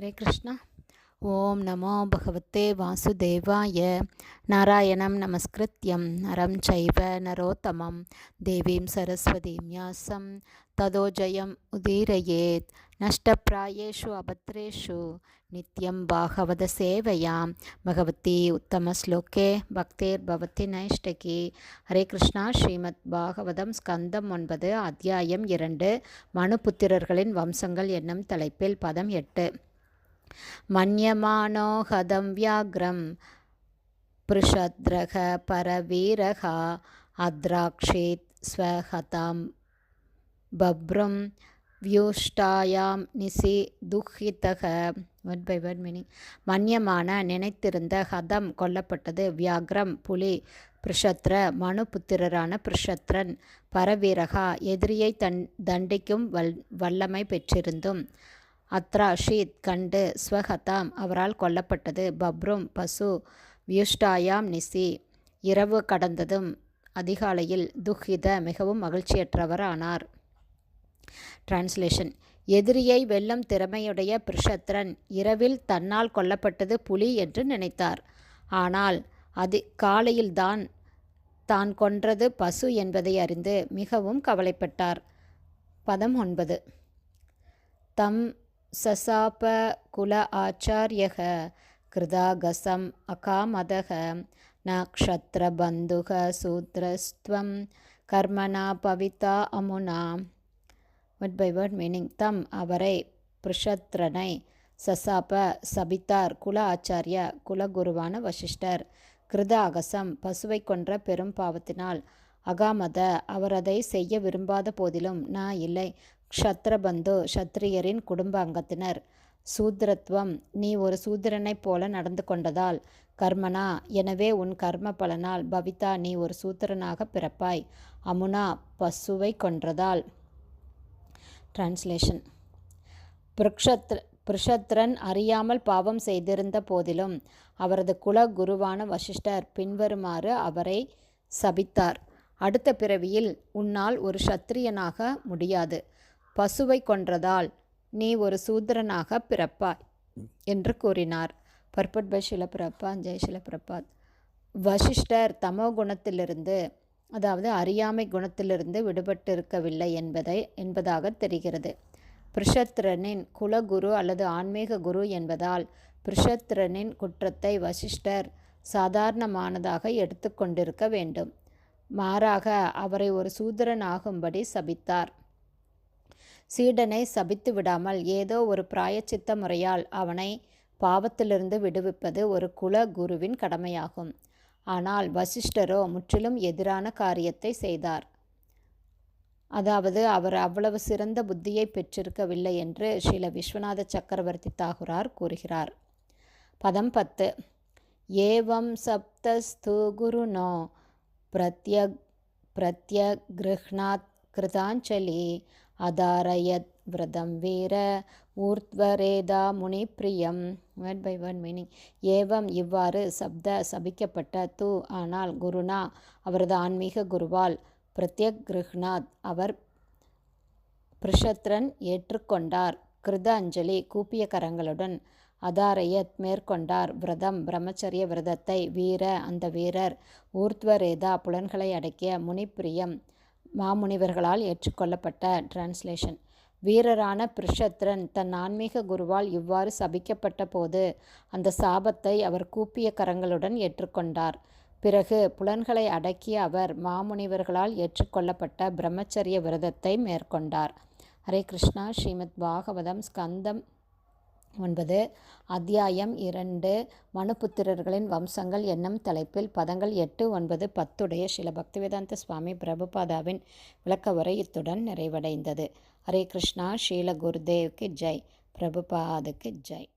ஹரே கிருஷ்ணா. ஓம் நமோ பகவத்தே வாசுதேவாய. நாராயணம் நமஸ்கிருத்யம். நரம் சைவ நரோத்தமம். தேவீம் சரஸ்வதீம் யாசம். ததோ ஜயம் உதீரயேத். நஷ்டப்பிராயேஷு அபத்ரேஷு. நித்யம் பாகவத சேவையாம். பகவதி உத்தமஸ்லோகே பக்தேர் பவதி நைஷ்டகி. ஹரே கிருஷ்ணா. ஸ்ரீமத் பாகவதம் ஸ்கந்தம் ஒன்பது அத்தியாயம் இரண்டு. மனுபுத்திரர்களின் வம்சங்கள் என்னும் தலைப்பில் பதம் எட்டு. மன்யமானோஹதம் வியாக்ரம் பிருஷத்ரக பரவீரகா அத்ராக்ஷேத் ஸ்வஹதாம். பப்ரம் வியூஷ்டாயாம் நிசி துஹிதக ஒன் பை ஒன் மீனிங் மன்யமான நினைத்திருந்த ஹதம் கொல்லப்பட்டது வியாக்ரம் புலி பிருஷத்ர மனுபுத்திரரான பிருஷத்ரன் பரவீரகா எதிரியை தன் தண்டிக்கும் வல் வல்லமை பெற்றிருந்தும். அத்ராஷித் கண்டு ஸ்வஹதாம் அவரால் கொல்லப்பட்டது. பப்ரும் பசு வியுஷ்டாயாம் நிசி. இரவு கடந்ததும் அதிகாலையில் துஹித மிகவும் மகிழ்ச்சியற்றவர் ஆனார். டிரான்ஸ்லேஷன் எதிரியை வெல்லும் திறமையுடைய பிருஷத்ரன் இரவில் தன்னால் கொல்லப்பட்டது புலி என்று நினைத்தார். ஆனால் அது காலையில்தான் தான் கொன்றது பசு என்பதை அறிந்து மிகவும் கவலைப்பட்டார். பதம் ஒன்பது. தம் சசாப குல ஆச்சாரிய கிருதாகசம் அகாமதக நக்ஷத்திரபந்துக சூத்ரஸ்துவம் கர்மனா பவிதா அமுனா. வட் பை வட் மீனிங் தம் அவரை பிருஷத்ரனை சசாப சபித்தார் குல ஆச்சாரிய குலகுருவான வசிஷ்டர். கிருத அகசம் பசுவை கொன்ற பெரும் பாவத்தினால் அகாமத அவர் அதை செய்ய விரும்பாத போதிலும் நான் இல்லை. க்ஷத்ரபந்து க்ஷத்ரியரின் குடும்ப அங்கத்தினர் சூத்திரத்துவம் நீ ஒரு சூத்திரனைப் போல நடந்து கொண்டதால் கர்மனா எனவே உன் கர்ம பலனால் பவிதா நீ ஒரு சூத்திரனாக பிறப்பாய். அமுனா பசுவை கொன்றதால். டிரான்ஸ்லேஷன் பிருக்ஷத்ர புருஷத்ரன் அறியாமல் பாவம் செய்திருந்த போதிலும் அவரது குல குருவான வசிஷ்டர் பின்வருமாறு அவரை சபித்தார். அடுத்த பிறவியில் உன்னால் ஒரு சத்திரியனாக முடியாது. பசுவை கொன்றதால் நீ ஒரு சூத்திரனாக பிறப்பாய் என்று கூறினார். பர்பட் பை ஷிலப்பிரப்பா ஜெய் ஷிலப்பிரபாத் வசிஷ்டர் தமோ குணத்திலிருந்து அதாவது அறியாமை குணத்திலிருந்து விடுபட்டிருக்கவில்லை என்பதை என்பதாக தெரிகிறது. பிருஷத்ரனின் குலகுரு அல்லது ஆன்மீக குரு என்பதால் பிருஷத்ரனின் குற்றத்தை வசிஷ்டர் சாதாரணமானதாக எடுத்துக்கொண்டிருக்க வேண்டும். மாறாக அவரை ஒரு சூத்திரனாகும்படி சபித்தார். சீடனை சபித்து விடாமல் ஏதோ ஒரு பிராயச்சித்த முறையால் அவனை பாவத்திலிருந்து விடுவிப்பது ஒரு குல குருவின் கடமையாகும். ஆனால் வசிஷ்டரோ முற்றிலும் எதிரான காரியத்தை செய்தார். அதாவது அவர் அவ்வளவு சிறந்த புத்தியை பெற்றிருக்கவில்லை என்று ஸ்ரீல விஸ்வநாத சக்கரவர்த்தி தாகுரார் கூறுகிறார். பதம் பத்து. ஏவம் சப்தஸ்து குருனோ பிரத்யக் பிரத்யகிருஹ்ணாத் கிருதாஞ்சலி அதாரயத் விரதம் வீர ஊர்த்வரேதா முனி பிரியம் வேர்ட் பை வேர்ட் மீனிங் ஏவம் இவ்வாறு சப்த சபிக்கப்பட்ட து ஆனால் குருனா அவரது ஆன்மீக குருவால் பிரத்யக் கிருஹ்நாத் அவர் பிருஷத்ரன் ஏற்றுக்கொண்டார். கிருத அஞ்சலி கூப்பிய கரங்களுடன் அதாரயத் மேற்கொண்டார். விரதம் பிரம்மச்சரிய விரதத்தை வீர அந்த வீரர் ஊர்த்வரேதா புலன்களை அடக்கிய முனிப்பிரியம். மாமுனிவர்களால் ஏற்றுக்கொள்ளப்பட்ட டிரான்ஸ்லேஷன் வீரரான பிருஷத்ரன் தன் ஆன்மீக குருவால் இவ்வாறு சபிக்கப்பட்ட போது அந்த சாபத்தை அவர் கூப்பிய கரங்களுடன் ஏற்றுக்கொண்டார். பிறகு புலன்களை அடக்கிய அவர் மாமுனிவர்களால் ஏற்றுக்கொள்ளப்பட்ட பிரம்மச்சரிய விரதத்தை மேற்கொண்டார். ஹரே கிருஷ்ணா ஸ்ரீமத் பாகவதம் ஸ்கந்தம் ஒன்பது அத்தியாயம் இரண்டு மனுபுத்திரர்களின் வம்சங்கள் என்னும் தலைப்பில் பதங்கள் எட்டு ஒன்பது பத்துடைய சில பக்திவேதாந்த சுவாமி பிரபுபாதாவின் விளக்கவுரை இத்துடன் நிறைவடைந்தது. ஹரே கிருஷ்ணா ஷீல குருதேவ்க்கு ஜெய். பிரபுபாதுக்கு ஜெய்.